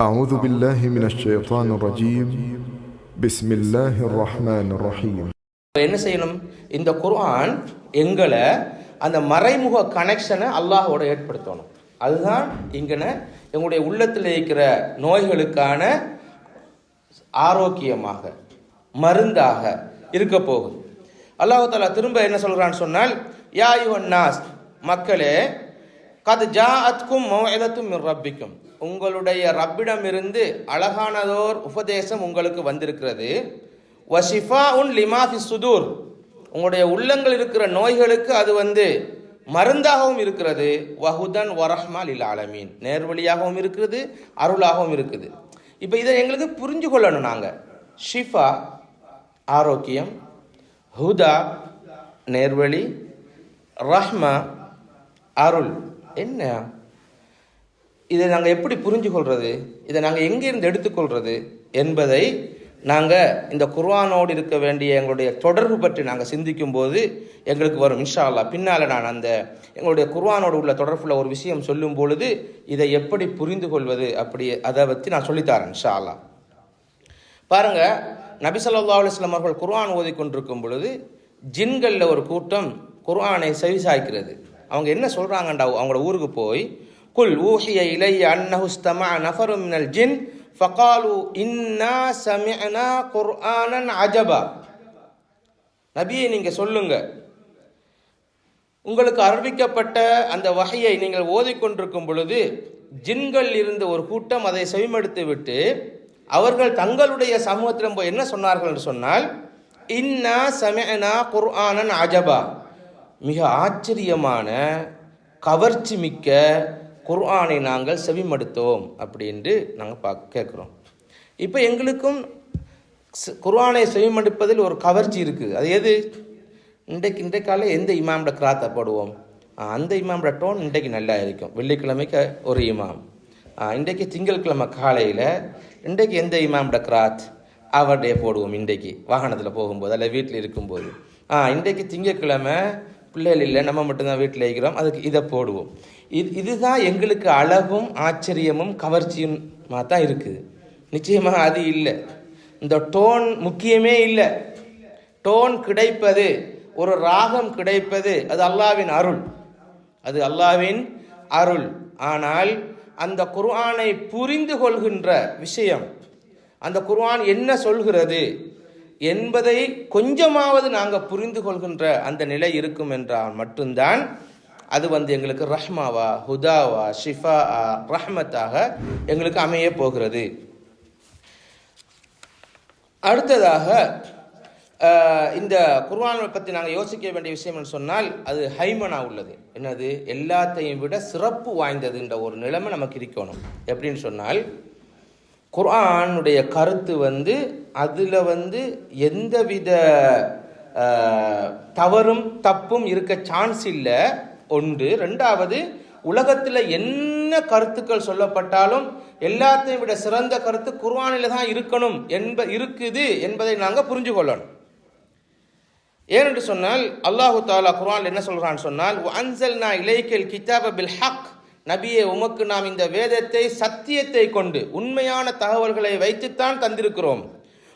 أعوذ بالله من الشيطان الرجيم بسم الله الرحمن الرحيم என்ன செய்யணும் இந்த குர்ஆன் எங்களை அந்த மறைமுக கனெக்ஷனை அல்லாஹோட ஏற்படுத்தணும் அதுதான் இங்கன எங்களுடைய உள்ளத்தில் இருக்கிற நோய்களுக்கான ஆரோக்கியமாக மருந்தாக இருக்க போகுது அல்லாஹ் தாலா திரும்ப என்ன சொல்றான்னு சொன்னால் யா யுவன் நாஸ் மக்களே கத் ஜா அத்கும் மௌஇதத்தும் ரப்பிக்கும். உங்களுடைய ரப்பிடமிருந்து அழகானதோர் உபதேசம் உங்களுக்கு வந்திருக்கிறது. வஷிஃபா உன் லிமாஃபி சுதூர். உங்களுடைய உள்ளங்கள் இருக்கிற நோய்களுக்கு அது வந்து மருந்தாகவும் இருக்கிறது. வஹுதன் வரஹ்மா லில் ஆலமீன். நேர்வழியாகவும் இருக்கிறது அருளாகவும் இருக்குது. இப்போ இதை எங்களுக்கு புரிஞ்சு கொள்ளணும் நாங்கள் ஷிஃபா ஆரோக்கியம். ஹுதா நேர்வழி. ரஹ்மா அருள். என்ன? இதை நாங்கள் எப்படி புரிஞ்சு கொள்வது இதை நாங்கள் எங்கேருந்து எடுத்துக்கொள்வது என்பதை நாங்கள் இந்த குர்வானோடு இருக்க வேண்டிய எங்களுடைய தொடர்பு பற்றி நாங்கள் சிந்திக்கும் போது எங்களுக்கு வரும் இன்ஷா அல்லா பின்னால் நான் அந்த எங்களுடைய குர்வானோடு உள்ள தொடர்பில் ஒரு விஷயம் சொல்லும் பொழுது இதை எப்படி புரிந்து கொள்வது அப்படி அதை பற்றி நான் சொல்லித்தரேன் இன்ஷா அல்லா பாருங்க நபி ஸல்லல்லாஹு அலைஹி அவர்கள் குர்ஆன் ஓதிக்கொண்டிருக்கும் பொழுது ஜின்களில் ஒரு கூட்டம் குர்ஆனை செவிசாய்க்கிறது. அவங்க என்ன சொல்கிறாங்கண்டா அவங்களோட ஊருக்கு போய் குல் ஊஹிய இலை அன்னஹுஸ்தமா நஃபரும் மினல் ஜின் ஃபகாலு இன்னா சமிஅனா குர்ஆனன் அஜபா. நபியை நீங்கள் சொல்லுங்க. உங்களுக்கு அறிவிக்கப்பட்ட அந்த வகையை நீங்கள் ஓதிக்கொண்டிருக்கும் பொழுது ஜின்கள் இருந்த ஒரு கூட்டம் அதை செவிமடுத்து விட்டு அவர்கள் தங்களுடைய சமூகத்திடம் போய் என்ன சொன்னார்கள் என்று சொன்னால் இன்னா சமிஅனா குர்ஆனன் அஜபா. மிக ஆச்சரியமான கவர்ச்சி மிக்க குர்ஆனை நாங்கள் செவிமடுத்தோம் அப்படின்ட்டு நாங்கள் பா கேட்குறோம். இப்போ எங்களுக்கும் குர்ஆனை செவிமடுப்பதில் ஒரு கவர்ச்சி இருக்குது அது எது? இன்றைக்கு இன்றைக்கால எந்த இமாம்ட கிராத்தை போடுவோம்? ஆ, அந்த இமாம்ட டோன் இன்றைக்கு நல்லா இருக்கும். வெள்ளிக்கிழமைக்கு ஒரு இமாம். ஆ, இன்றைக்கு திங்கட்கிழமை காலையில் இன்றைக்கு எந்த இமாம்ட கிராத் அவர்டே போடுவோம் இன்றைக்கு. வாகனத்தில் போகும்போது அல்ல வீட்டில் இருக்கும்போது. ஆ இன்றைக்கு திங்கட்கிழமை பிள்ளைகள் இல்லை நம்ம மட்டும்தான் வீட்டில் இருக்கிறோம். அதுக்கு இதை போடுவோம். இது இதுதான் எங்களுக்கு அழகும் ஆச்சரியமும் கவர்ச்சியுமாக தான் இருக்குது நிச்சயமாக அது இல்லை. இந்த டோன் முக்கியமே இல்லை. டோன் கிடைப்பது ஒரு ராகம் கிடைப்பது அது அல்லாவின் அருள். அது அல்லாவின் அருள். ஆனால் அந்த குர்ஆனை புரிந்து கொள்கின்ற விஷயம் அந்த குர்ஆன் என்ன சொல்கிறது? என்பதை கொஞ்சமாவது நாங்கள் புரிந்து கொள்கின்ற அந்த நிலை இருக்கும் என்றால் மட்டும்தான் அது வந்து எங்களுக்கு ரஹ்மாவா ஹுதாவா ஷிஃபா ரஹ்மத்தாக எங்களுக்கு அமைய போகிறது. அடுத்ததாக இந்த குர்வான் பற்றி நாங்கள் யோசிக்க வேண்டிய விஷயம் சொன்னால் அது ஹைமனா உள்ளது. என்னது? எல்லாத்தையும் விட சிறப்பு வாய்ந்ததுன்ற ஒரு நிலைமை நமக்கு இருக்கணும். எப்படின்னு சொன்னால் குர்ஆனுடைய கருத்து வந்து அதில் வந்து எந்தவித தவறும் தப்பும் இருக்க சான்ஸ் இல்லை. ஒன்று. ரெண்டாவது உலகத்தில் என்ன கருத்துக்கள் சொல்லப்பட்டாலும் எல்லாத்தையும் விட சிறந்த கருத்து குர்ஆனில் தான் இருக்கணும் என்ப இருக்குது என்பதை நாங்கள் புரிஞ்சு கொள்ளணும். ஏனென்று சொன்னால் அல்லாஹு தாலா குர்ஆன் என்ன சொல்கிறான்னு சொன்னால் அன்சல்னா இலைக்கல் கிதாப பில் ஹக் நபியே உமக்கு நாம் இந்த வேதத்தை சத்தியத்தை கொண்டு உண்மையான தகவல்களை வைத்துத்தான் தந்திருக்கிறோம்.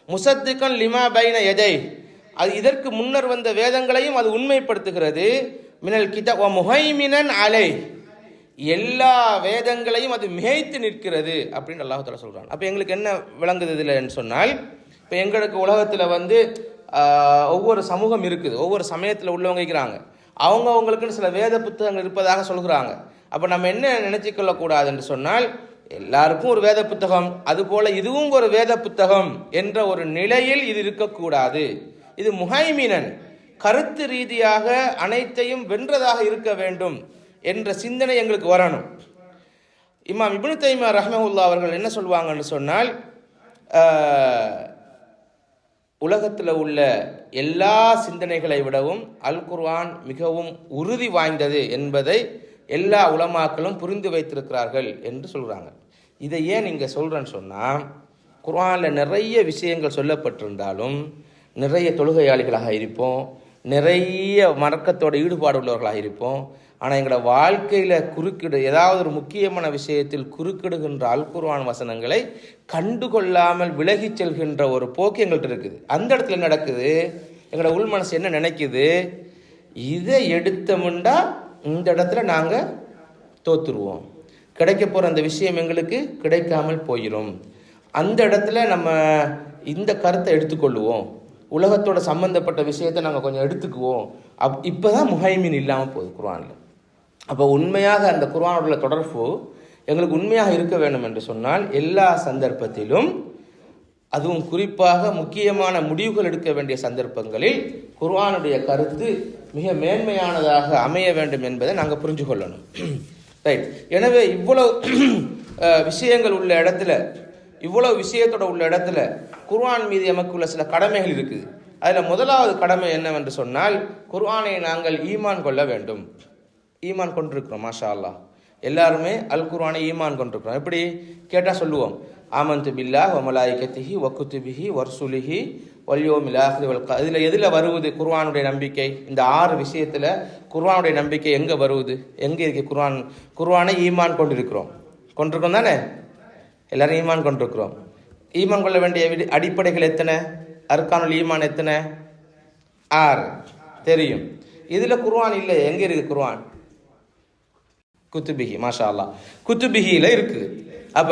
முசத்துக்கன் லிமா பைன எதை அது இதற்கு முன்னர் வந்த வேதங்களையும் அது உண்மைப்படுத்துகிறது. மினல் கிதா முஹைமினன் அலை. எல்லா வேதங்களையும் அது மிகைத்து நிற்கிறது அப்படின்னு அல்லாஹ் சொல்கிறான் அப்போ எங்களுக்கு என்ன விளங்குது இதுலன்னு சொன்னால் இப்போ எங்களுக்கு உலகத்தில் வந்து ஒவ்வொரு சமூகம் இருக்குது. ஒவ்வொரு சமயத்தில் உள்ளவங்க இருக்கிறாங்க. அவங்க அவங்களுக்குன்னு சில வேத புத்தகங்கள் இருப்பதாக சொல்கிறாங்க. அப்போ நம்ம என்ன நினைச்சிக்கொள்ளக்கூடாது என்று சொன்னால் எல்லாருக்கும் ஒரு வேத புத்தகம் அதுபோல இதுவும் ஒரு வேத புத்தகம் என்ற ஒரு நிலையில் இது இருக்கக்கூடாது. இது முஹைமினன் கருத்து ரீதியாக அனைத்தையும் வென்றதாக இருக்க வேண்டும் என்ற சிந்தனை எங்களுக்கு வரணும். இமாம் இபுனு தைமா ரஹமஹுல்லா அவர்கள் என்ன சொல்லுவாங்கன்னு சொன்னால் உலகத்தில் உள்ள எல்லா சிந்தனைகளை விடவும் அல் குர்வான் மிகவும் உறுதி வாய்ந்தது என்பதை எல்லா உலமாக்களும் புரிந்து வைத்திருக்கிறார்கள் என்று சொல்கிறாங்க இதை ஏன் நீங்கள் சொல்கிறேன்னு சொன்னால் குர்ஆனில் நிறைய விஷயங்கள் சொல்லப்பட்டிருந்தாலும் நிறைய தொழுகையாளிகளாக இருப்போம் நிறைய மறக்கத்தோட ஈடுபாடு உள்ளவர்களாக இருப்போம் ஆனால் எங்களோட வாழ்க்கையில் குறுக்கிடு ஏதாவது ஒரு முக்கியமான விஷயத்தில் குறுக்கிடுகின்ற அல்குர்வான் வசனங்களை கண்டுகொள்ளாமல் விலகிச் செல்கின்ற ஒரு போக்கு எங்கள்கிட்ட இருக்குது. அந்த இடத்துல நடக்குது? எங்களோட உள் மனசு என்ன நினைக்குது? இதை எடுத்தமுண்டா இந்த இடத்துல நாங்கள் தோற்றுருவோம் கிடைக்க போகிற அந்த விஷயம் எங்களுக்கு கிடைக்காமல் போயிடும் அந்த இடத்துல நம்ம இந்த கருத்தை எடுத்துக்கொள்ளுவோம். உலகத்தோட சம்பந்தப்பட்ட விஷயத்தை நாங்கள் கொஞ்சம் எடுத்துக்குவோம். அப் இப்போ தான் முஹைமின் இல்லாமல் போகுது குர்ஆனில். அப்போ உண்மையாக அந்த குர்ஆனோட தொடர்பு எங்களுக்கு உண்மையாக இருக்க வேண்டும் என்று சொன்னால் எல்லா சந்தர்ப்பத்திலும் அதுவும் குறிப்பாக முக்கியமான முடிவுகள் எடுக்க வேண்டிய சந்தர்ப்பங்களில் குர்ஆனுடைய கருத்து மிக மேன்மையானதாக அமைய வேண்டும் என்பதை நாங்கள் புரிஞ்சு கொள்ளணும். ரைட் எனவே இவ்வளவு விஷயங்கள் உள்ள இடத்துல இவ்வளவு விஷயத்தோட உள்ள இடத்துல குர்ஆன் மீது எமக்கு உள்ள சில கடமைகள் இருக்குது. அதில் முதலாவது கடமை என்னவென்று சொன்னால் குர்ஆனை நாங்கள் ஈமான் கொள்ள வேண்டும். ஈமான் கொண்டிருக்கிறோம் மாஷா அல்லா எல்லாருமே அல் குர்ஆனை ஈமான் கொண்டிருக்கிறோம். எப்படி? கேட்டால் சொல்லுவோம். ஆமந்து பில்லா ஒமலாய்கத்திஹி ஒக்குத்துபிஹி வர்சுலிஹி வல்யோமில் ஆஹிரி வல் இதில் எதில் வருவது குர்வானுடைய நம்பிக்கை? இந்த ஆறு விஷயத்தில் குர்வானுடைய நம்பிக்கை எங்கே வருவது? எங்கே இருக்குது குர்வான் குர்வானை ஈமான் கொண்டிருக்கிறோம். கொண்டிருக்கோம் தானே? எல்லோரும் ஈமான் கொண்டிருக்கிறோம். ஈமான் கொள்ள வேண்டிய அடிப்படைகள் எத்தனை? அர்கானுல் ஈமான் எத்தனை? ஆறு. தெரியும். இதில் குர்வான் இல்லை. எங்கே இருக்குது குர்வான் குத்துபிகி மாஷா அல்லா குத்துபிகியில் இருக்குது அப்ப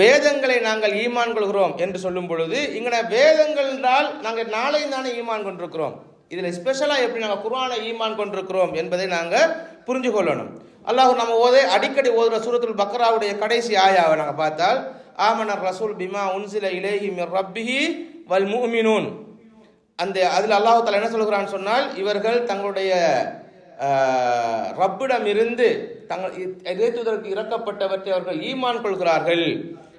வேதங்களை நாங்கள் ஈமான் கொள்கிறோம் என்று சொல்லும் பொழுது இங்கன வேதங்கள் என்றால் நாங்கள் நாளையும் தானே ஈமான் கொண்டிருக்கிறோம். இதில் ஸ்பெஷலாக எப்படி நாங்கள் குரானை ஈமான் கொண்டிருக்கிறோம் என்பதை நாங்கள் புரிஞ்சு கொள்ளணும். அல்லாஹ் நம்ம ஓதே அடிக்கடி ஓதுற சூரத்துல் பக்ராவுடைய கடைசி ஆயாவை நாங்கள் பார்த்தால் ஆமனர் ரசூல் பிமா உன்சில இலேஹி மிர் ரப்பிஹி வல் முஃமினூன் அந்த அதில் அல்லாஹு தஆலா என்ன சொல்கிறான்னு சொன்னால் இவர்கள் தங்களுடைய ரப்பிடமிருந்து தங்கள் இறைத்துவதற்கு இறக்கப்பட்டவற்றை அவர்கள் ஈமான் கொள்கிறார்கள்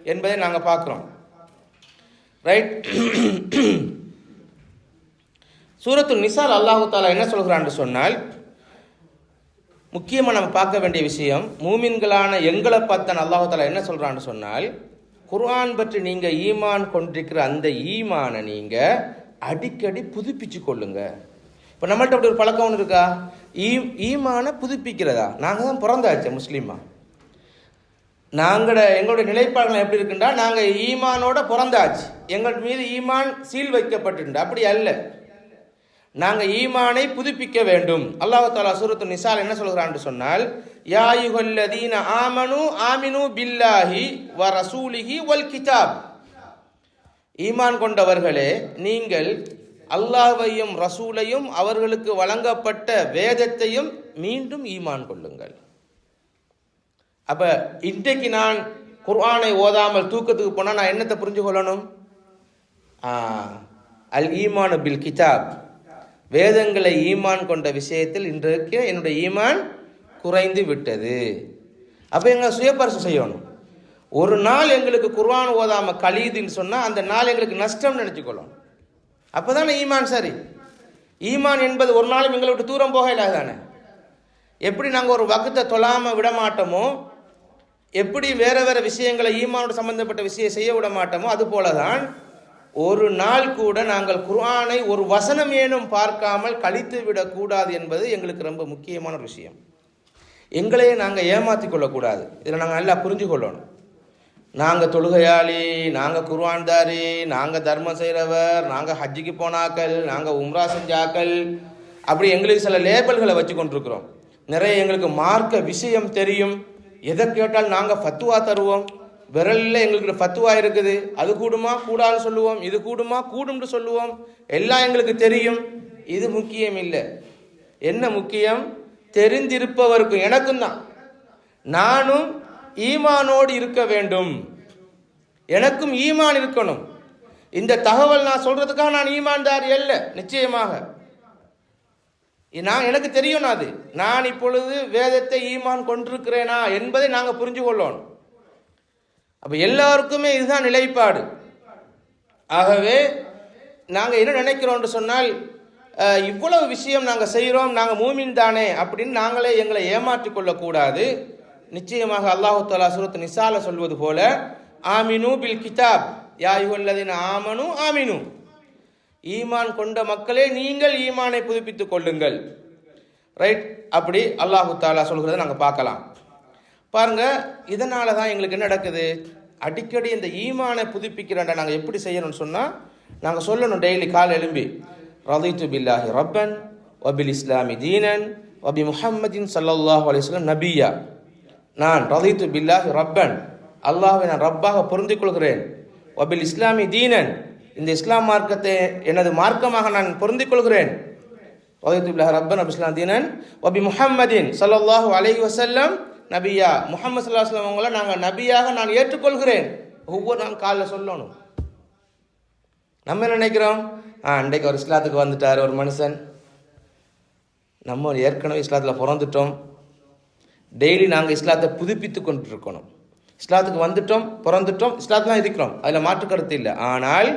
என்பதை நாங்கள் பார்க்குறோம். ரைட் சூரத்து நிசால் அல்லாஹு தாலா என்ன சொல்கிறான்னு சொன்னால் முக்கியமாக நம்ம பார்க்க வேண்டிய விஷயம் மூமின்களான எங்களை பார்த்தன் அல்லாஹு தாலா என்ன சொல்கிறான்னு சொன்னால் குர்ஆன் பற்றி நீங்கள் ஈமான் கொண்டிருக்கிற அந்த ஈமானை நீங்கள் அடிக்கடி புதுப்பிச்சு கொள்ளுங்கள் இப்போ நம்மள்ட்ட அப்படி ஒரு பழக்கம் ஒன்று இருக்கா? ஈ ஈமானை புதுப்பிக்கிறதா? நாங்கள் தான் பிறந்தாச்சு முஸ்லீமா. நாங்களோட எங்களுடைய நிலைப்பாடுகள் எப்படி இருக்குண்டா? நாங்கள் ஈமானோட பிறந்தாச்சு. எங்கள் மீது ஈமான் சீல் வைக்கப்பட்டுண்டு அப்படி அல்ல. நாங்கள் ஈமானை புதுப்பிக்க வேண்டும். அல்லாஹு தாலா சூரத்து நிசால் என்ன சொல்கிறான்னு சொன்னால் யாயுகல்லதீன ஆமனு ஆமினு பில்லாஹி வ ரசூலிஹி வல் கிதாப். ஈமான் கொண்டவர்களே நீங்கள் அல்லாவையும் ரசூலையும் அவர்களுக்கு வழங்கப்பட்ட வேதத்தையும் மீண்டும் ஈமான் கொள்ளுங்கள். அப்ப இன்றைக்கு நான் குர்ஆனை ஓதாமல் தூக்கத்துக்கு போனால் நான் என்னத்தை புரிஞ்சு கொள்ளணும்? ஆ, அல் ஈமானு பில் கிதாப். வேதங்களை ஈமான் கொண்ட விஷயத்தில் இன்றைக்கு என்னுடைய ஈமான் குறைந்து விட்டது. அப்போ எங்க சுயபரிசு செய்யணும். ஒரு நாள் எங்களுக்கு குர்ஆன் ஓதாமல் கழியுதுன்னு சொன்னால் அந்த நாள் எங்களுக்கு நஷ்டம் நினச்சிக்கொள்ளணும். அப்போ தானே ஈமான் சரி? ஈமான் என்பது ஒரு நாளும் எங்களை விட்டு தூரம் போக இல்லாத தானே? எப்படி நாங்கள் ஒரு வகுத்தை தொழாமல் விட மாட்டோமோ எப்படி வேறு வேறு விஷயங்களை ஈமானோட சம்பந்தப்பட்ட விஷயம் செய்ய விட மாட்டோமோ அது போல தான் ஒரு நாள் கூட நாங்கள் குர்ஆனை ஒரு வசனம் ஏனும் பார்க்காமல் கழித்து விடக்கூடாது என்பது எங்களுக்கு ரொம்ப முக்கியமான ஒரு விஷயம். எங்களையே நாங்கள் ஏமாற்றி கொள்ளக்கூடாது. இதில் நாங்கள் நல்லா புரிஞ்சு கொள்ளணும். நாங்கள் தொழுகையாளி நாங்கள் குருவான்தாரி நாங்கள் தர்மம் செய்கிறவர் நாங்கள் ஹஜ்ஜிக்கு போனாக்கள் நாங்கள் உம்ரா செஞ்சாக்கள். அப்படி எங்களுக்கு சில லேபிள்களை வச்சு கொண்டிருக்கிறோம். நிறைய எங்களுக்கு மார்க்க விஷயம் தெரியும். எதை கேட்டால் நாங்கள் ஃபத்துவா தருவோம். விரலில் எங்களுக்கு ஃபத்துவா இருக்குது. அது கூடுமா கூடாதுன்னு சொல்லுவோம். இது கூடுமா கூடும்னு சொல்லுவோம். எல்லாம் எங்களுக்கு தெரியும். இது முக்கியம் இல்லை. என்ன முக்கியம்? தெரிந்திருப்பவருக்கும் எனக்கும் தான். நானும் ஈமானோடு இருக்க வேண்டும். எனக்கும் ஈமான் இருக்கணும். இந்த தகவல் நான் சொல்றதுக்காக நான் ஈமான்தாரி அல்ல நிச்சயமாக. நான் எனக்கு தெரியும் அது. நான் இப்பொழுது வேதத்தை ஈமான் கொண்டிருக்கிறேனா என்பதை நாங்கள் புரிஞ்சு கொள்ளணும். அப்போ எல்லாருக்குமே இதுதான் நிலைப்பாடு. ஆகவே நாங்கள் என்ன நினைக்கிறோம்னு சொன்னால் இவ்வளவு விஷயம் நாங்கள் செய்கிறோம் நாங்கள் மூமின் தானே அப்படின்னு நாங்களே எங்களை ஏமாற்றிக் கொள்ளக்கூடாது. நிச்சயமாக அல்லாஹு தாலா சூரத் நிசால சொல்வது போல ஆமினு பில் கிதாப். யாயுகல்லதின் ஆமனு ஆமினு. ஈமான் கொண்ட மக்களே நீங்கள் ஈமானை புதுப்பித்துக் கொள்ளுங்கள். ரைட்? அப்படி அல்லாஹு தாலா சொல்கிறத நாங்கள் பார்க்கலாம். பாருங்க இதனால தான் எங்களுக்கு என்ன நடக்குது? அடிக்கடி இந்த ஈமானை புதுப்பிக்கிறேன்டா நாங்கள் எப்படி செய்யணும்னு சொன்னால் நாங்கள் சொல்லணும் டெய்லி காலை எழும்பி. ரதித்து பில்லாஹி ரப்பன் வபில் இஸ்லாமி தீனன் வபி முஹம்மதின் சல்லல்லாஹு அலிஸ்லாம் நபியா. நான் ரதித்து பில்லாஹி ரப்பன். அல்லாஹை நான் ரப்பாக பொருந்திக் கொள்கிறேன் ஒபில் இஸ்லாமி தீனன். இந்த இஸ்லாம் மார்க்கத்தை எனது மார்க்கமாக நான் பொருந்திக் கொள்கிறேன் ரதித்து பில்லாஹ் ரப்பன் அபி இஸ்லாம் தீனன். ஒபி முஹம்மதின் சல்லாஹு அலஹி வசல்லம் நபியா முஹம்மது சல்லா அலைஹி அவங்கள நாங்கள் நபியாக நான் ஏற்றுக்கொள்கிறேன். ஒவ்வொரு நாள் காலைல சொல்லணும். நம்ம என்ன நினைக்கிறோம்? ஆ அன்றைக்கு ஒரு இஸ்லாத்துக்கு வந்துட்டார் ஒரு மனுஷன். நம்ம ஏற்கனவே இஸ்லாத்தில் பிறந்துட்டோம். டெய்லி நாங்கள் இஸ்லாத்தை புதுப்பித்து கொண்டு இருக்கணும் இஸ்லாத்துக்கு வந்துட்டோம் பிறந்துட்டோம் இஸ்லாத்து தான் இருக்கிறோம் அதில் மாற்று கருத்து இல்லை. ஆனால்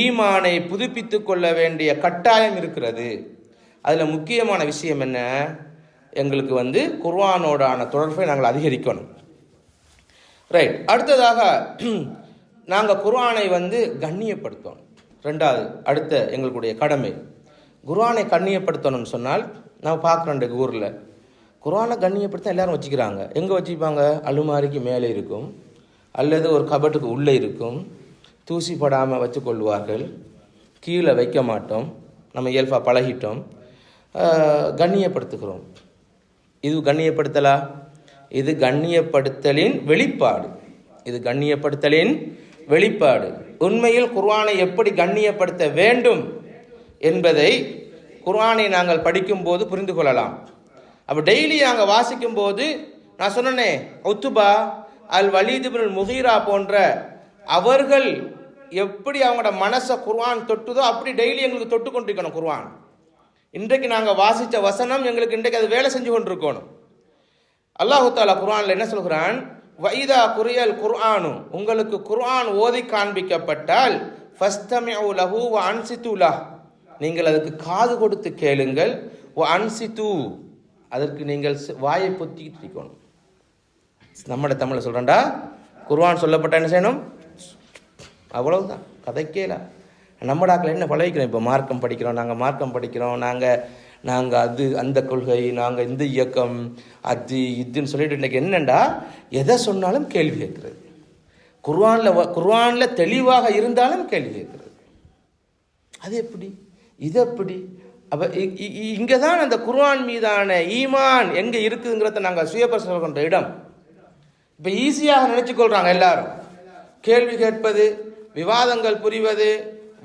ஈமானை புதுப்பித்து கொள்ள வேண்டிய கட்டாயம் இருக்கிறது. அதில் முக்கியமான விஷயம் என்ன? எங்களுக்கு வந்து குர்வானோடான தொடர்பை நாங்கள் அதிகரிக்கணும். ரைட் அடுத்ததாக நாங்கள் குர்ஆனை வந்து கண்ணியப்படுத்தணும். ரெண்டாவது அடுத்த எங்களுடைய கடமை. குர்ஆனை கண்ணியப்படுத்தணும்னு சொன்னால் நான் பார்க்குறோம் ஊரில். குரானை கண்ணியப்படுத்த எல்லாரும் வச்சுக்கிறாங்க. எங்கே வச்சுப்பாங்க? அலுமாரிக்கு மேலே இருக்கும். அல்லது ஒரு கபட்டுக்கு உள்ளே இருக்கும். தூசி படாமல் வச்சு கொள்வார்கள் கீழே வைக்க மாட்டோம். நம்ம இயல்பாக பழகிட்டோம். கண்ணியப்படுத்துகிறோம். இது கண்ணியப்படுத்தலா? இது கண்ணியப்படுத்தலின் வெளிப்பாடு. இது கண்ணியப்படுத்தலின் வெளிப்பாடு. உண்மையில் குர்ஆனை எப்படி கண்ணியப்படுத்த வேண்டும் என்பதை குர்ஆனை நாங்கள் படிக்கும்போது புரிந்து கொள்ளலாம். அப்போ டெய்லி நாங்கள் வாசிக்கும் போது நான் சொன்னேனே ஒத்துபா அல் வலிதுபின் முஹீரா முகீரா போன்ற அவர்கள் எப்படி அவங்களோட மனசை குர்வான் தொட்டுதோ அப்படி டெய்லி எங்களுக்கு தொட்டு கொண்டிருக்கணும் குர்வான் இன்றைக்கு நாங்கள் வாசித்த வசனம் எங்களுக்கு இன்றைக்கு அது வேலை செஞ்சு கொண்டிருக்கணும். அல்லாஹு தாலா குர்ஆனில் என்ன சொல்கிறான்? வைதா குரியல் குர்ஆனு உங்களுக்கு குர்ஆன் ஓதி காண்பிக்கப்பட்டால் ஃபஸ்தமிஉ லஹு வ அன்சித்து லஹ் நீங்கள் அதுக்கு காது கொடுத்து கேளுங்கள் வ அன்சித்து அதற்கு நீங்கள் வாயை பொத்திக்கிட்டு இருக்கணும் நம்மட தமிழில் சொல்கிறேன்டா குர்வான் சொல்லப்பட்ட என்ன செய்யணும்? அவ்வளவுதான். கதைக்கேல. நம்மடாக்கள் என்ன பழகிக்கிறோம் இப்போ மார்க்கம் படிக்கிறோம் நாங்கள் மார்க்கம் படிக்கிறோம் நாங்கள் நாங்கள் அது அந்த கொள்கை நாங்கள் இந்த இயக்கம் அது இதுன்னு சொல்லிட்டு இன்னைக்கு என்னண்டா? எதை சொன்னாலும் கேள்வி கேட்குறது. குர்வானில் குர்வானில் தெளிவாக இருந்தாலும் கேள்வி கேட்குறது. அது எப்படி? இது எப்படி? அப்போ இங்கே தான் அந்த குர்ஆன் மீதான ஈமான் எங்கே இருக்குதுங்கிறத நாங்கள் சுயபரிசனம் கொண்ட இடம். இப்போ ஈஸியாக நினச்சிக்கொள்கிறாங்க எல்லாரும். கேள்வி கேட்பது விவாதங்கள் புரிவது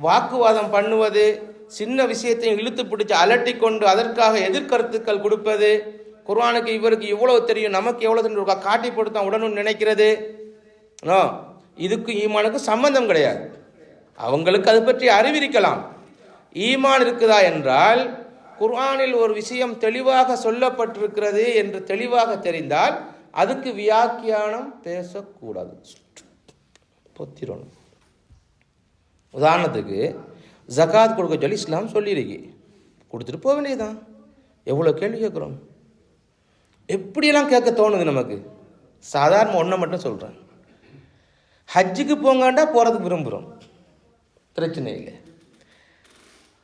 வாக்குவாதம் பண்ணுவது சின்ன விஷயத்தையும் இழுத்து பிடிச்சி அலட்டி கொண்டு அதற்காக எதிர்கருத்துக்கள் கொடுப்பது குர்ஆனுக்கு இவருக்கு இவ்வளவு தெரியும் நமக்கு எவ்வளோ தெரியும் காட்டி கொடுத்தா உடனும் நினைக்கிறது. நோ இதுக்கு ஈமானுக்கு சம்பந்தம் கிடையாது. அவங்களுக்கு அது பற்றி அறிவிருக்கலாம். ஈமான் இருக்குதா என்றால் குர்ஆனில் ஒரு விஷயம் தெளிவாக சொல்லப்பட்டிருக்கிறது என்று தெளிவாக தெரிந்தால் அதுக்கு வியாக்கியானம் பேசக்கூடாது. பொத்திரணும். உதாரணத்துக்கு ஜகாத் கொடுக்க சொல்லி இஸ்லாம் சொல்லியிருக்கு கொடுத்துட்டு போக வேண்டியதுதான். எவ்வளோ கேள்வி கேட்குறோம்? எப்படியெல்லாம் கேட்க தோணுது நமக்கு? சாதாரண ஒன்றை மட்டும் சொல்கிறேன் ஹஜ்ஜுக்கு போங்கண்டா போகிறதுக்கு விரும்புகிறோம் பிரச்சனை இல்லை.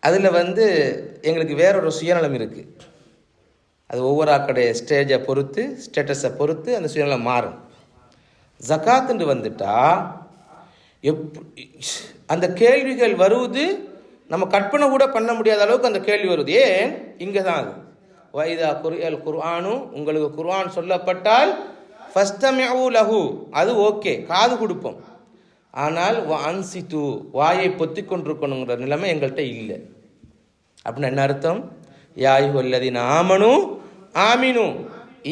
அதில் வந்து எங்களுக்கு வேறொரு சுயநலம் இருக்குது அது ஒவ்வொரு ஆக்களுடைய ஸ்டேஜை பொறுத்து ஸ்டேட்டஸை பொறுத்து அந்த சுயநலம் மாறும். ஜகாத்துன்னு வந்துட்டா எப் அந்த கேள்விகள் வருவது நம்ம கற்பனை கூட பண்ண முடியாத அளவுக்கு அந்த கேள்வி வருது. ஏன்? இங்கே தான் அது. வைதா குரியல் குர்ஆனும் உங்களுக்கு குர்ஆன் சொல்லப்பட்டால் ஃபஸ்தமிஉ லஹு அது ஓகே காது கொடுப்போம். ஆனால் வ அன்சித்து வாயை பொத்தி கொண்டிருக்கணுங்கிற நிலைமை எங்கள்கிட்ட இல்லை. அப்படின்னு என்ன அர்த்தம்? யாய் அல்லதின் ஆமனு ஆமினு.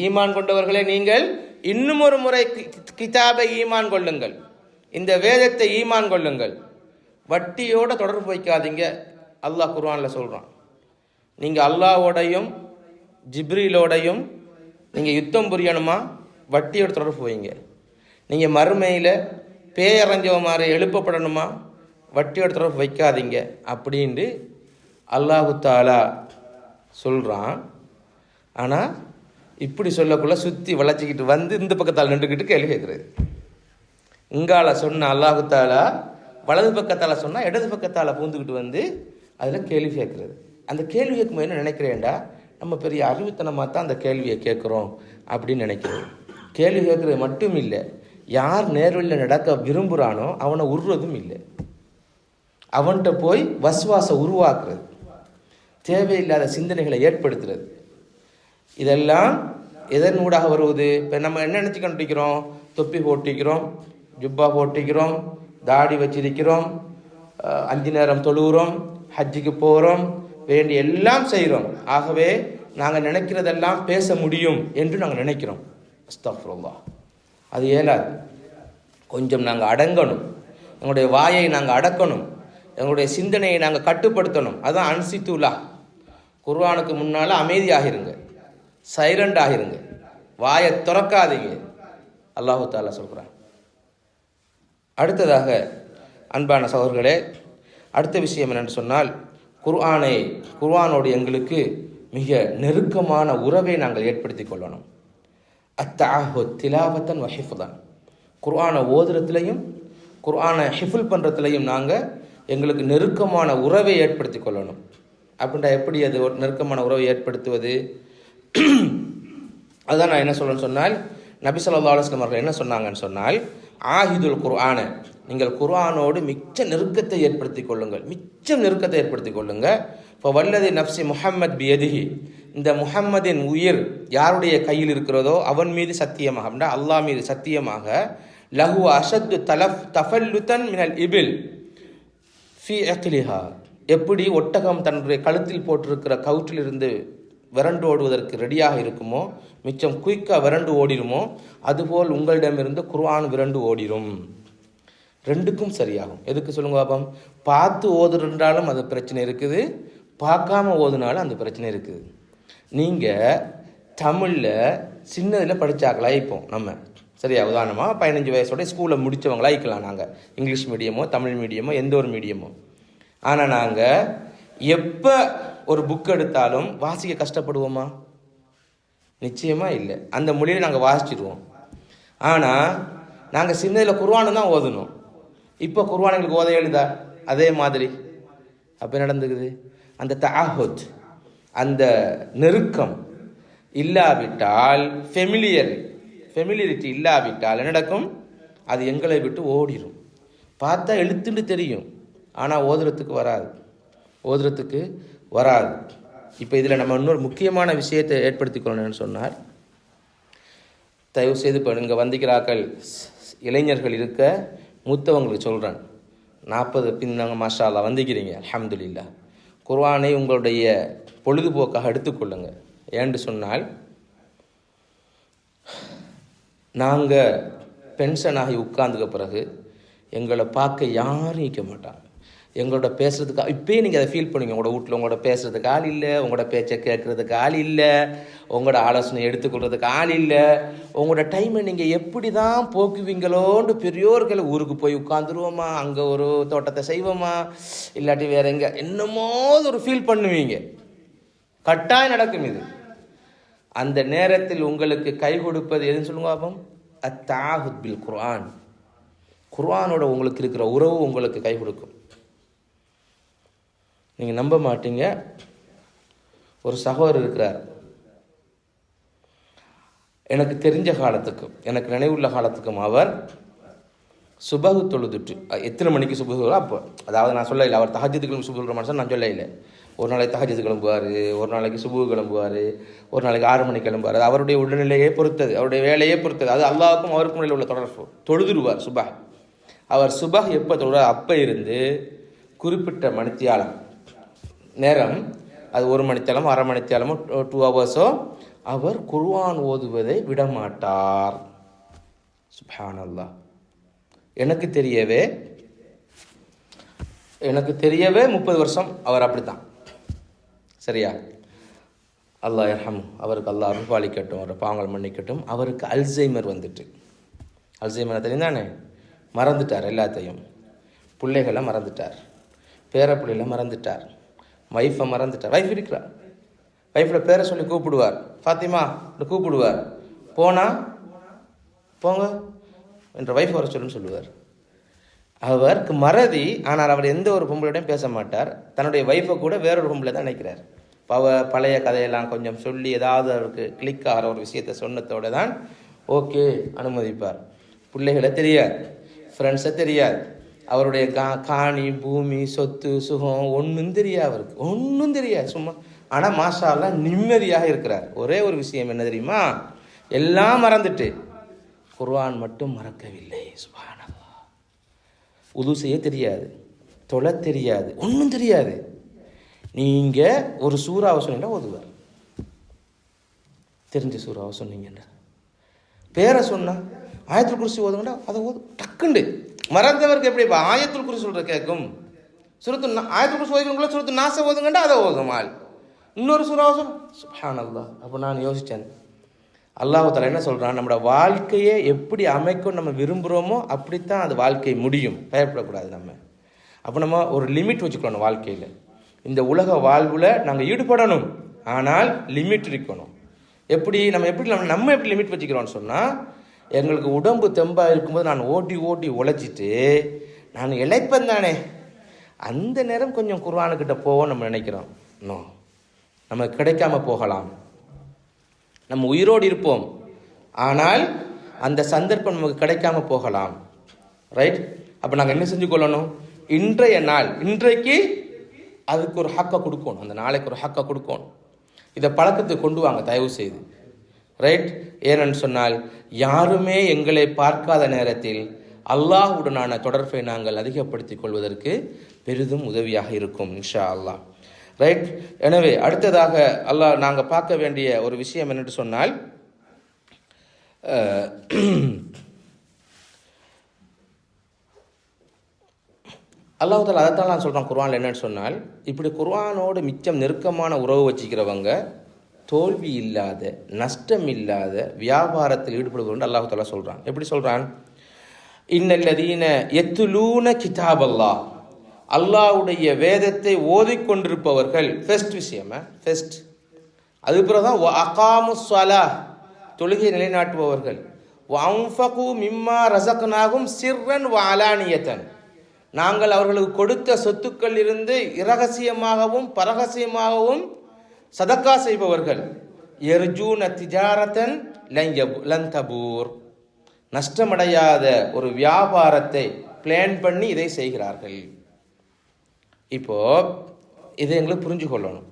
ஈமான் கொண்டவர்களே நீங்கள் இன்னும் ஒரு முறை கிதாபை ஈமான் கொள்ளுங்கள். இந்த வேதத்தை ஈமான் கொள்ளுங்கள். வட்டியோட தொடர்பு வைக்காதீங்க. அல்லாஹ் குர்வானில் சொல்கிறான் நீங்கள் அல்லாவோடையும் ஜிப்ரீலோடையும் நீங்கள் யுத்தம் புரியணுமா? வட்டியோட தொடர்பு வைங்க. நீங்கள் மறுமையில் பேயறைஞ்சவ மாதிரி எழுப்பப்படணுமா? வட்டி எடுத்துகிற வைக்காதீங்க. அப்படின்ட்டு அல்லாஹு தாலா சொல்கிறான் ஆனால் இப்படி சொல்லக்குள்ள சுற்றி வளைச்சிக்கிட்டு வந்து இந்த பக்கத்தால் நின்றுக்கிட்டு கேள்வி கேட்குறது இங்கால சொன்ன அல்லாஹு தாலா வலது பக்கத்தால் சொன்னால் இடது பக்கத்தால் பூந்துக்கிட்டு வந்து அதில் கேள்வி கேட்குறது அந்த கேள்வி கேட்கும்போது என்ன நினைக்கிறேன்டா? நம்ம பெரிய அறிவுத்தனமாக தான் அந்த கேள்வியை கேட்குறோம் அப்படின்னு நினைக்கிறோம் கேள்வி கேட்குறது மட்டும் இல்லை யார் நேர்வழியில் நடக்க விரும்புகிறானோ அவனை உருவதும் இல்லை. அவன்கிட்ட போய் வஸ்வாச உருவாக்குறது தேவையில்லாத சிந்தனைகளை ஏற்படுத்துறது. இதெல்லாம் எதன் ஊடாக வருவது? இப்போ நம்ம என்ன நினச்சி கண்டுபிடிக்கிறோம்? தொப்பி போட்டிக்கிறோம் ஜுப்பா போட்டிக்கிறோம் தாடி வச்சிருக்கிறோம் அஞ்சு நேரம் தொழுகிறோம் ஹஜ்ஜுக்கு போகிறோம் வேண்டி எல்லாம் செய்கிறோம். ஆகவே நாங்கள் நினைக்கிறதெல்லாம் பேச முடியும் என்று நாங்கள் நினைக்கிறோம். அஸ்தஃபுல்லாஹ் அது இயலாது. கொஞ்சம் நாங்கள் அடங்கணும். எங்களுடைய வாயை நாங்கள் அடக்கணும். எங்களுடைய சிந்தனையை நாங்கள் கட்டுப்படுத்தணும். அதுதான் அன்சித்துலா. குர்வானுக்கு முன்னால் அமைதியாகிருங்க. சைலண்ட் ஆகிருங்க. வாயை திறக்காதீங்க. அல்லாஹு தாலா சொல்கிறான் அடுத்ததாக அன்பான சகோதரர்களே அடுத்த விஷயம் என்னென்னு சொன்னால் குர்ஆனை குர்ஆனோடு எங்களுக்கு மிக நெருக்கமான உறவை நாங்கள் ஏற்படுத்தி கொள்ளணும். அத்தாஹு திலாவத்தன் வஹிஃபுதான் குர்ஆனை ஓதுறதுலையும் குர்ஆனை ஹிஃபுல் பண்ணுறதுலையும் நாங்கள் எங்களுக்கு நெருக்கமான உறவை ஏற்படுத்தி கொள்ளணும். அப்படின்ட்டா எப்படி அது ஒரு நெருக்கமான உறவை ஏற்படுத்துவது? அதுதான் நான் என்ன சொல்றேன்னு சொன்னால் நபி ஸல்லல்லாஹு அவர்கள் என்ன சொன்னாங்கன்னு சொன்னால் ஆஹிதுல் குர்ஆன நீங்கள் குர்ஆனோடு மிச்ச நெருக்கத்தை ஏற்படுத்தி கொள்ளுங்கள். மிச்சம் நெருக்கத்தை ஏற்படுத்தி கொள்ளுங்கள் இப்போ வல்லதி நப்சி முஹம்மத் பியதிஹி. இந்த முஹம்மதின் உயிர் யாருடைய கையில் இருக்கிறதோ அவன் மீது சத்தியமாக அப்படின்னா அல்லாஹ் மீது சத்தியமாக லஹு அஷத்து தலஃப் தஃபல்லுதன் மினல் இபில் ஃபி அக்லிஹா. எப்படி ஒட்டகம் தன்னுடைய கழுத்தில் போட்டிருக்கிற கவுற்றிலிருந்து விரண்டு ஓடுவதற்கு ரெடியாக இருக்குமோ மிச்சம் குயிக்காக விரண்டு ஓடிடுமோ அதுபோல் உங்களிடமிருந்து குர்ஆன் விரண்டு ஓடிடும். ரெண்டுக்கும் சரியாகும். எதுக்கு சொல்லுங்க பாபம் பார்த்து ஓதுறாலும் அது பிரச்சனை இருக்குது பார்க்காம ஓதுனாலும் அந்த பிரச்சனை இருக்குது. நீங்கள் தமிழில் சின்னதில் படித்தாக்களா இப்போ நம்ம. சரியா? உதாரணமாக பதினஞ்சு வயசோட ஸ்கூலில் முடித்தவங்களா இருக்கலாம் நாங்கள் இங்கிலீஷ் மீடியமோ தமிழ் மீடியமோ எந்த ஒரு மீடியமோ ஆனால் நாங்கள் எப்போ ஒரு புக் எடுத்தாலும் வாசிக்க கஷ்டப்படுவோமா? நிச்சயமாக இல்லை. அந்த மொழியில் நாங்கள் வாசிச்சிடுவோம் ஆனால் நாங்கள் சின்னதில் குர்வானு தான் ஓதணும். இப்போ குர்வானுங்களுக்கு ஓத எழுதா? அதே மாதிரி. அப்போ நடந்துக்குது? அந்த தாஹோத் அந்த நெருக்கம் இல்லாவிட்டால் ஃபெமிலியர் ஃபெமிலியரிட்டி இல்லாவிட்டால் என்ன நடக்கும்? அது எங்களை விட்டு ஓடிடும் பார்த்தா எழுத்துன்னு தெரியும். ஆனால் ஓதுறத்துக்கு வராது. ஓதுறத்துக்கு வராது. இப்போ இதில் நம்ம இன்னொரு முக்கியமான விஷயத்தை ஏற்படுத்திக்கணும்னு சொன்னார். தயவு செய்து இப்போ இங்கே வந்திக்கிறாக்கள் இளைஞர்கள் இருக்க மூத்தவங்களுக்கு சொல்கிறேன் நாற்பது பின்னாங்க மாஷா அல்லாஹ் வந்திக்கிறீங்க அலமதுல்லா குர்வானை உங்களுடைய பொழுதுபோக்காக எடுத்துக்கொள்ளுங்க. ஏன்னு சொன்னால் நாங்கள் பென்ஷன் ஆகி உட்கார்ந்துக்க பிறகு எங்களை பார்க்க யாரும் நிற்க மாட்டாங்க. எங்களோட பேசுறதுக்கு இப்போயே நீங்கள் அதை ஃபீல் பண்ணுவீங்க. உங்களோட வீட்டில் உங்களோட பேசுகிறதுக்கு ஆள் இல்லை உங்களோட பேச்சை கேட்குறதுக்கு ஆள் இல்லை உங்களோட ஆலோசனை எடுத்துக்கொள்கிறதுக்கு ஆள் இல்லை. உங்களோட டைமை நீங்கள் எப்படி தான் போக்குவீங்களோன்னு பெரியோர்களை ஊருக்கு போய் உட்காந்துருவோமா அங்கே ஒரு தோட்டத்தை செய்வோமா? இல்லாட்டி வேற எங்கே? என்னமோ ஒரு ஃபீல் பண்ணுவீங்க. கட்டாயம் நடக்கும் இது. அந்த நேரத்தில் உங்களுக்கு கை கொடுப்பது எதுன்னு சொல்லுங்க பாப்போம். அத்தாஹுத் பில் குர்ஆன். குர்ஆனோட உங்களுக்கு இருக்கிற உறவு உங்களுக்கு கை கொடுக்கும். நீங்கள் நம்ப மாட்டீங்க. ஒரு சகோதரர் இருக்கிறார். எனக்கு தெரிஞ்ச காலத்துக்கும் எனக்கு நினைவுள்ள காலத்துக்கும் அவர் சுபகு தொழுதுட்டு எத்தனை மணிக்கு சுபகு அப்போ அதாவது நான் சொல்ல இல்லை அவர் தகஜத்துக்கு சுபகுற மனுஷன் நான் சொல்ல இல்லை ஒரு நாளைக்கு தஹஜத்து கிளம்புவார் ஒரு நாளைக்கு சுபு கிளம்புவார் ஒரு நாளைக்கு ஆறு மணிக்கு கிளம்புவார். அது அவருடைய உடல்நிலையே பொறுத்தது அவருடைய வேலையே பொறுத்தது. அது அல்லாவுக்கும் அவருக்கும் இடையில் உள்ள தொடர்பு. தொழுதுருவார் சுபா அவர் சுபஹ் எப்போ தொழுற அப்போ இருந்து குறிப்பிட்ட மணித்தியாலம் நேரம் அது ஒரு மணித்தியாலமோ அரை மணித்தியாலமோ டூ ஹவர்ஸோ அவர் குர்வான் ஓதுவதை விடமாட்டார். சுப்ஹானல்லாஹ் எனக்கு தெரியவே எனக்கு தெரியவே முப்பது வருஷம் அவர் அப்படித்தான். சரியா? அல்லாஹ் யர்ஹம் அவருக்கு அல்லாஹ் அருள்பாலிக்கட்டும் அவரை பாவங்கள் மன்னிக்கட்டும். அவருக்கு அல்சைமர் வந்துட்டு. அல்சைமர் தெரியுந்தானே மறந்துட்டார் எல்லாத்தையும். பிள்ளைகளை மறந்துட்டார். பேர பிள்ளைகளை மறந்துட்டார். வைஃபை மறந்துட்டார். வைஃப் இருக்கிறார் வைஃபில் பேரை சொல்லி கூப்பிடுவார். ஃபாத்திமா கூப்பிடுவார். போனா? போங்க என்ற வைஃப் வர சொல்லுன்னு சொல்லுவார். அவருக்கு மறதி ஆனால் அவர் எந்த ஒரு பொம்பளையோடையும் பேச மாட்டார். தன்னுடைய ஒய்ஃபை கூட வேறொரு பொம்பளை தான் நினைக்கிறார் பவ பழைய கதையெல்லாம் கொஞ்சம் சொல்லி ஏதாவது அவருக்கு கிளிக் ஆகிற ஒரு விஷயத்த சொன்னதோட தான் ஓகே அனுமதிப்பார். பிள்ளைகளை தெரியாது. ஃப்ரெண்ட்ஸை தெரியாது. அவருடைய கா காணி பூமி சொத்து சுகம் ஒன்றும் தெரியாது அவருக்கு. ஒன்றும் தெரியாது. சும்மா ஆனால் மாஷாலாம் நிம்மதியாக இருக்கிறார். ஒரே ஒரு விஷயம் என்ன தெரியுமா? எல்லாம் மறந்துட்டு. குர்வான் மட்டும் மறக்கவில்லை. சுபானல்லா உது செய்ய தெரியாது. தொலை தெரியாது. ஒன்றும் தெரியாது. நீங்கள் ஒரு சூறாவை சொன்னீங்கன்னா ஓதுவார் தெரிஞ்ச சூறாவை சொன்னீங்கன்னா. பேரை சொன்னால் ஆயத்தில் குறிச்சி ஓதுங்கடா அதை ஓது டக்குண்டு. மறந்தவருக்கு எப்படி இப்போ ஆயத்தில் குருசி சொல்கிற கேட்கும் சுருத்து ஆயத்தில் குறிச்சி குருசி ஓதுங்களா சுருத்து நாச ஓதுங்கண்டா அதை ஓதும் ஆள் இன்னொரு சூறாவை சொன்ன சுபான் அப்போ நான் யோசித்தேன் அல்லாஹ் என்ன சொல்கிறான் நம்மளோட வாழ்க்கையை எப்படி அமைக்கும் நம்ம விரும்புகிறோமோ அப்படித்தான் அது வாழ்க்கை முடியும். பயப்படக்கூடாது நம்ம. அப்போ நம்ம ஒரு லிமிட் வச்சுக்கணும் வாழ்க்கையில். இந்த உலக வாழ்வில் நாங்கள் ஈடுபடணும். ஆனால் லிமிட் இருக்கணும். எப்படி நம்ம எப்படி நம்ம நம்ம எப்படி லிமிட் வச்சுக்கிறோம்னு சொன்னால் எங்களுக்கு உடம்பு தெம்பாக இருக்கும்போது நான் ஓட்டி ஓட்டி உழைச்சிட்டு நான் இழைப்பேன் தானே. அந்த நேரம் கொஞ்சம் குர்வானுக்கிட்ட போவோம் நம்ம நினைக்கிறோம். நோ. நமக்கு கிடைக்காம போகலாம். நம்ம உயிரோடு இருப்போம். ஆனால் அந்த சந்தர்ப்பம் நமக்கு கிடைக்காம போகலாம். ரைட் அப்போ நாங்கள் என்ன செஞ்சு கொள்ளணும்? இன்றைய நாள் இன்றைக்கு அதுக்கு ஒரு ஹக்கை கொடுக்கணும். அந்த நாளைக்கு ஒரு ஹக்கை கொடுக்கணும். இதை பழக்கத்தை கொண்டு வாங்க தயவு செய்து. ரைட் ஏனென்று சொன்னால் யாருமே எங்களை பார்க்காத நேரத்தில் அல்லாஹ்வுடனான தொடர்பை நாங்கள் அதிகப்படுத்திக் கொள்வதற்கு பெரிதும் உதவியாக இருக்கும் இன்ஷா அல்லாஹ். ரைட் எனவே அடுத்ததாக அல்லாஹ் நாங்கள் பார்க்க வேண்டிய ஒரு விஷயம் என்னென்று சொன்னால் அல்லாஹால அதைத்தான் நான் சொல்கிறேன் குர்வானில் என்னன்னு சொன்னால் இப்படி குர்வானோடு மிச்சம் நெருக்கமான உறவு வச்சுக்கிறவங்க தோல்வி இல்லாத நஷ்டம் இல்லாத வியாபாரத்தில் ஈடுபடுவர்கள் அல்லாஹ் சொல்கிறான் எப்படி சொல்கிறான் இன்னல்லதீன எத்துலூன கிதாப் அல்லாஹ் அல்லாஹ்வுடைய வேதத்தை ஓதிக்கொண்டிருப்பவர்கள் ஃபெஸ்ட் விஷயமா ஃபெஸ்ட் அதுக்கப்புறம் தான் அகாமு சலா தொழுகை நிலைநாட்டுபவர்கள். வம்ஃபகு மிம்மா ரசக்னாகும் சிர்ரன் வாலானியத்தன் நாங்கள் அவர்களுக்கு கொடுத்த சொத்துக்கள் இருந்து இரகசியமாகவும் பரகசியமாகவும் சதக்கா செய்பவர்கள். எர்ஜூன திஜாரத்தன் லந்தபூர் நஷ்டமடையாத ஒரு வியாபாரத்தை பிளான் பண்ணி இதை செய்கிறார்கள். இப்போ இதை எங்களுக்கு புரிஞ்சு கொள்ளணும்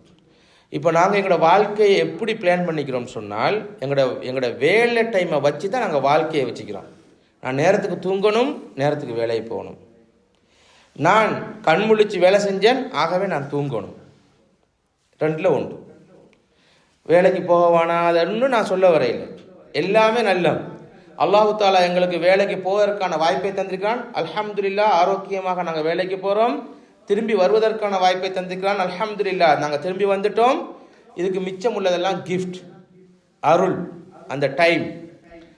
இப்போ நாங்கள் எங்களோட வாழ்க்கையை எப்படி பிளான் பண்ணிக்கிறோம் சொன்னால் எங்களோட எங்களோட வேலை டைமை வச்சு தான் நாங்கள் வாழ்க்கையை வச்சுக்கிறோம். நான் நேரத்துக்கு தூங்கணும் நேரத்துக்கு வேலைக்கு போகணும். நான் கண்முழிச்சு வேலை செஞ்சேன் ஆகவே நான் தூங்கணும். ரெண்டில் ஒன்று. வேலைக்கு போக வேணாதன்னு நான் சொல்ல வரையில்லை எல்லாமே நல்லம் அல்லாஹு தாலா எங்களுக்கு வேலைக்கு போவதற்கான வாய்ப்பை தந்திருக்கிறான். அல்ஹம்துலில்லா ஆரோக்கியமாக நாங்கள் வேலைக்கு போகிறோம் திரும்பி வருவதற்கான வாய்ப்பை தந்திருக்கிறான். அல்ஹம்துலில்லா நாங்கள் திரும்பி வந்துட்டோம். இதுக்கு மிச்சம் உள்ளதெல்லாம் கிஃப்ட் அருள் அந்த டைம்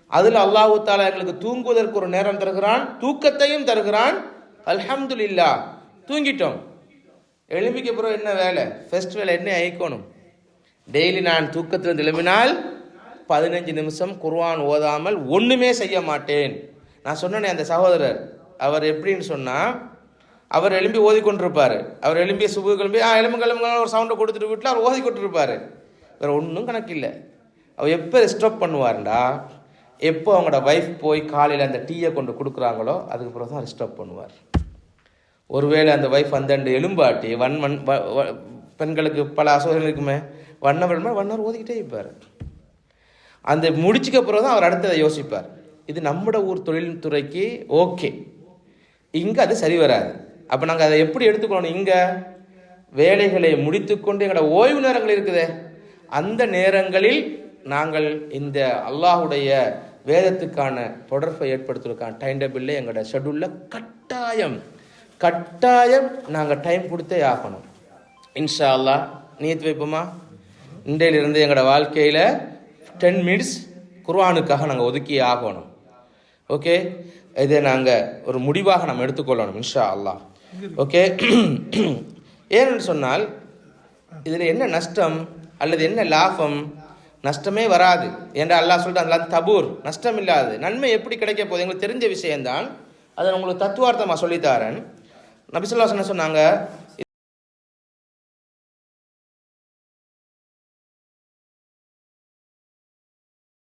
அதில் அல்லாஹு தாலா எங்களுக்கு தூங்குவதற்கு ஒரு நேரம் தருகிறான். தூக்கத்தையும் தருகிறான். அல்ஹம்துலில்லா தூங்கிட்டோம். எலும்பிக்கு பிறகு என்ன வேலை? ஃபர்ஸ்ட் வேலை என்ன? ஆயிக்கணும் டெய்லி நான் தூக்கத்தில் எழுப்பினால் பதினஞ்சு நிமிஷம் குர்வான் ஓதாமல் ஒன்றுமே செய்ய மாட்டேன். நான் சொன்னேனே அந்த சகோதரர். அவர் எப்படின்னு சொன்னால் அவர் எழும்பி ஓதி கொண்டிருப்பார். அவர் எலும்பி சுபு கிளம்பி ஆ எலும்பு கிளம்புங்க ஒரு சவுண்டை கொடுத்துட்டு வீட்டில் அவர் ஓதி கொண்டிருப்பார். வேறு ஒன்றும் கணக்கு இல்லை. அவர் எப்போ ஸ்டாப் பண்ணுவார்டா எப்போ அவங்களோட ஒய்ஃப் போய் காலையில் அந்த டீயை கொண்டு கொடுக்குறாங்களோ அதுக்கு பிறகு தான் ஸ்டாப் பண்ணுவார். ஒருவேளை அந்த ஒய்ஃப் அந்தண்டு எலும்பாட்டி வன் வன் வ- வ- பெண்களுக்கு பல அசோகம் இருக்குமே வண்ண வண்ண வண்ணர் ஓதிக்கிட்டே இருப்பார். அந்த முடிச்சுக்க பிறகு தான் அவர் அடுத்ததை யோசிப்பார். இது நம்மட ஊர் தொழில்துறைக்கு ஓகே இங்கே அது சரி வராது. அப்போ நாங்கள் அதை எப்படி எடுத்துக்கணும் இங்கே? வேலைகளை முடித்துக்கொண்டு எங்களோட ஓய்வு நேரங்கள் இருக்குதே. அந்த நேரங்களில் நாங்கள் இந்த அல்லாஹுடைய வேதத்துக்கான தொடர்பை ஏற்படுத்துவதற்கான டைம் டேபிளில் எங்களோட ஷெட்யூலில் கட்டாயம் கட்டாயம் நாங்கள் டைம் கொடுத்தே ஆகணும். இன்ஷா அல்லாஹ் நீத்து வைப்போமா? இன்றையிலிருந்து எங்களோட வாழ்க்கையில் டென் மினிட்ஸ் குர்வானுக்காக நாங்கள் ஒதுக்கி ஆகணும். ஓகே இதை நாங்கள் ஒரு முடிவாக நம்ம எடுத்துக்கொள்ளணும் இன்ஷா அல்லாஹ் ஓகே ஏன்னு சொன்னால் இதில் என்ன நஷ்டம் அல்லது என்ன லாபம்? நஷ்டமே வராது. என்று அல்லாஹ் சொல்லிட்டு அதெல்லாம் தபூர். நஷ்டம் இல்லாது. நன்மை எப்படி கிடைக்க போகுது? எங்களுக்கு தெரிஞ்ச விஷயம்தான். அதை உங்களுக்கு தத்துவார்த்தமாக சொல்லித்தாரன் நபிசுல்லாசன சொன்னாங்க